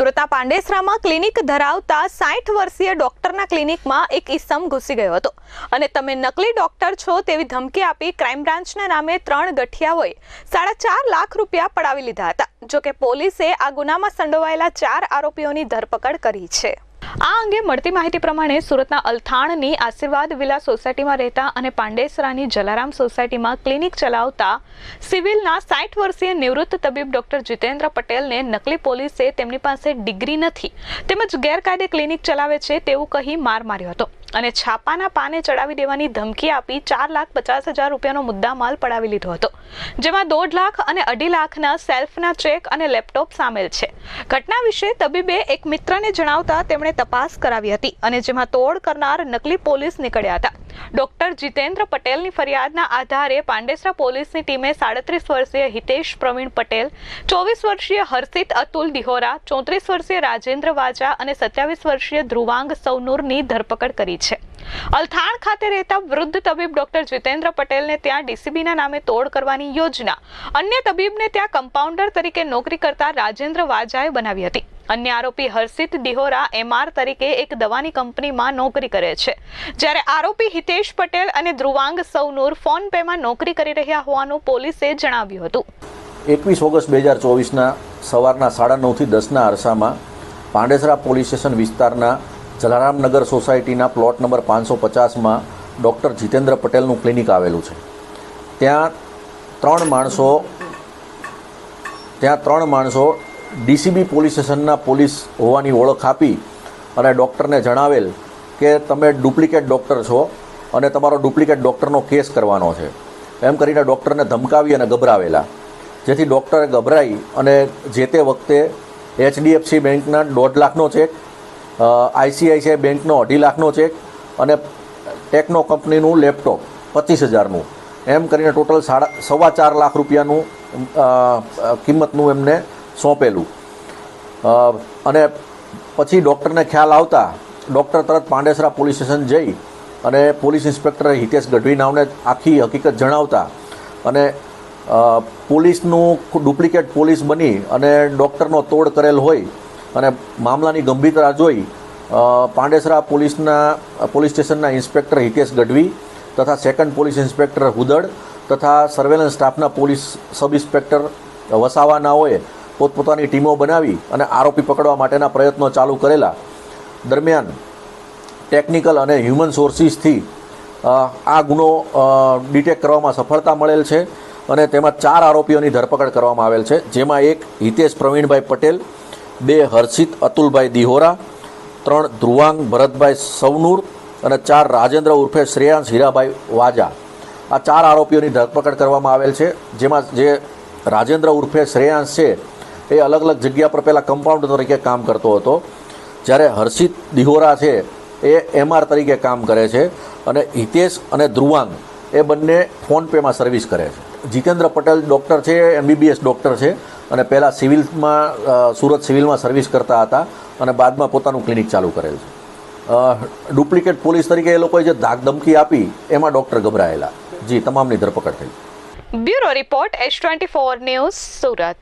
સુરતના પાંડેસરામાં ક્લિનિક ધરાવતા સાઠ વર્ષીય ડોક્ટરના ક્લિનિકમાં એક ઈસમ ઘૂસી ગયો હતો. અને તમે નકલી ડોક્ટર છો તેવી ધમકી આપી ક્રાઇમ બ્રાન્ચના નામે ત્રણ ગઠિયાઓએ સાડા ચાર લાખ રૂપિયા પડાવી લીધા હતા. જોકે પોલીસે આ ગુનામાં સંડોવાયેલા ચાર આરોપીઓની ધરપકડ કરી છે. આ અંગે મળતી માહિતી પ્રમાણે સુરતના અલથાણની આશીર્વાદ વિલા સોસાયટીમાં રહેતા અને પાંડેસરાની જલારામ સોસાયટીમાં ક્લિનિક ચલાવતા સિવિલના સાઠ વર્ષીય નિવૃત્ત તબીબ ડોક્ટર જીતેન્દ્ર પટેલને નકલી પોલીસે તેમની પાસે ડિગ્રી નથી તેમજ ગેરકાયદે ક્લિનિક ચલાવે છે તેવું કહી માર માર્યો હતો. અને છાપાના પાને ચડાવી દેવાની ધમકી આપી ચાર લાખ પચાસ હજાર રૂપિયાનો મુદ્દામાલ પડાવી લીધો હતો. જેમાં દોઢ લાખ અને અઢી લાખના સેલ્ફના ચેક અને લેપટોપ સામેલ છે. ઘટના વિશે તબીબે એક મિત્રને જણાવતા તેમણે તપાસ કરાવી હતી અને જેમાં તોડ કરનાર નકલી પોલીસ નીકળ્યા હતા. ડોક્ટર જીતેન્દ્ર પટેલની ફરિયાદના આધારે પાંડેસરા પોલીસની ટીમે સાડત્રીસ વર્ષીય હિતેશ પ્રવીણ પટેલ, ચોવીસ વર્ષીય હર્ષિત અતુલ દિહોરા ચોત્રીસ વર્ષીય રાજેન્દ્ર વાજા અને સત્યાવીસ વર્ષીય ધ્રુવાંગ સૌનુરની ધરપકડ કરી છે. અલથાણ ખાતે રહેતા વૃદ્ધ તબીબ ડોક્ટર જીતેન્દ્ર પટેલને ત્યાં ડીસીબીના નામે તોડ કરવાની યોજના. અન્ય તબીબને ત્યાં કમ્પાઉન્ડર તરીકે નોકરી કરતા રાજેન્દ્ર વાજાએ બનાવી હતી. અન્ય આરોપી હર્ષિત ડિહોરા એમઆર તરીકે એક દવાની કંપનીમાં નોકરી કરે છે. જ્યારે આરોપી હિતેશ પટેલ અને ધ્રુવાંગ સૌનુર ફોન પેમાં નોકરી કરી રહ્યા હોવાનું પોલીસે જણાવ્યું હતું. એકવીસ ઓગસ્ટ બે હજાર ચોવીસના સવારના સાડા નવથી દસના અરસામાં પાંડેસરા પોલીસ સ્ટેશન વિસ્તારના જલારામનગર સોસાયટીના પ્લોટ નંબર પાંચસો પચાસમાં ડૉક્ટર જીતેન્દ્ર પટેલનું ક્લિનિક આવેલું છે. ત્યાં ત્રણ માણસો, ત્યાં ત્રણ માણસો ડીસીબી પોલીસ સ્ટેશનના પોલીસ હોવાની ઓળખ આપી અને ડૉક્ટરને જણાવેલ કે તમે ડુપ્લિકેટ ડૉક્ટર છો અને તમારો ડુપ્લિકેટ ડૉક્ટરનો કેસ કરવાનો છે. એમ કરીને ડૉક્ટરને ધમકાવી અને ગભરાવેલા. જેથી ડૉક્ટરે ગભરાઈ અને જે તે વખતે એચડીએફસી બેંકના દોઢ લાખનો ચેક આઈસીઆઈસીઆઈ બેંકનો અઢી લાખનો ચેક અને ટેકનો કંપનીનું લેપટોપ પચીસ હજારનું. એમ કરીને ટોટલ સાડા, સવા ચાર લાખ રૂપિયાનું કિંમતનું એમને સોંપેલું. અને પછી ડૉક્ટરને ખ્યાલ આવતા, ડૉક્ટર તરત પાંડેસરા પોલીસ સ્ટેશન જઈ અને પોલીસ ઇન્સ્પેક્ટર હિતેશ ગઢવી નામને આખી હકીકત જણાવતા અને પોલીસનું ડુપ્લિકેટ પોલીસ બની અને ડૉક્ટરનો તોડ કરેલ હોય અને મામલાની ગંભીરતા જોઈ પાંડેસરા પોલીસના, પોલીસ સ્ટેશનના ઇન્સ્પેક્ટર હિતેશ ગઢવી તથા સેકન્ડ પોલીસ ઇન્સ્પેક્ટર હુદડ તથા સર્વેલન્સ સ્ટાફના પોલીસ સબ ઇન્સ્પેક્ટર વસાવાનાઓએ પોતપોતાની ટીમો બનાવી અને આરોપી પકડવા માટેના પ્રયત્નો ચાલુ કરેલા. દરમિયાન ટેકનિકલ અને હ્યુમન સોર્સિસથી આ ગુનો ડિટેક્ટ કરવામાં સફળતા મળેલ છે અને તેમાં ચાર આરોપીઓની ધરપકડ કરવામાં આવેલ છે, જેમાં એક હિતેશ પ્રવીણભાઈ પટેલ બે હર્ષિત અતુલભાઈ દિહોરા, ત્રણ ધ્રુવાંગ ભરતભાઈ સવનૂર અને ચાર રાજેન્દ્ર ઉર્ફે શ્રેયાંશ હીરાભાઈ વાજા. આ ચાર આરોપીઓની ધરપકડ કરવામાં આવેલ છે, જેમાં જે રાજેન્દ્ર ઉર્ફે શ્રેયાંશ છે, એ અલગ અલગ જગ્યા પર પહેલાં કમ્પાઉન્ડર તરીકે કામ કરતો હતો. જ્યારે હર્ષિત દિહોરા છે, એ એમઆર તરીકે કામ કરે છે અને હિતેશ અને ધ્રુવાંગ એ બંને ફોનપેમાં સર્વિસ કરે છે. જીતેન્દ્ર પટેલ ડૉક્ટર છે એમબીબીએસ ડૉક્ટર છે. અને પહેલાં સિવિલમાં સુરત સિવિલમાં સર્વિસ કરતા હતા અને બાદમાં પોતાનું ક્લિનિક ચાલુ કરેલ છે. ડુપ્લિકેટ પોલીસ તરીકે એ લોકોએ જે ધાક ધમકી આપી, એમાં ડૉક્ટર ગભરાયેલા. જી, તમામની ધરપકડ થઈ. Bureau report H twenty four news Surat.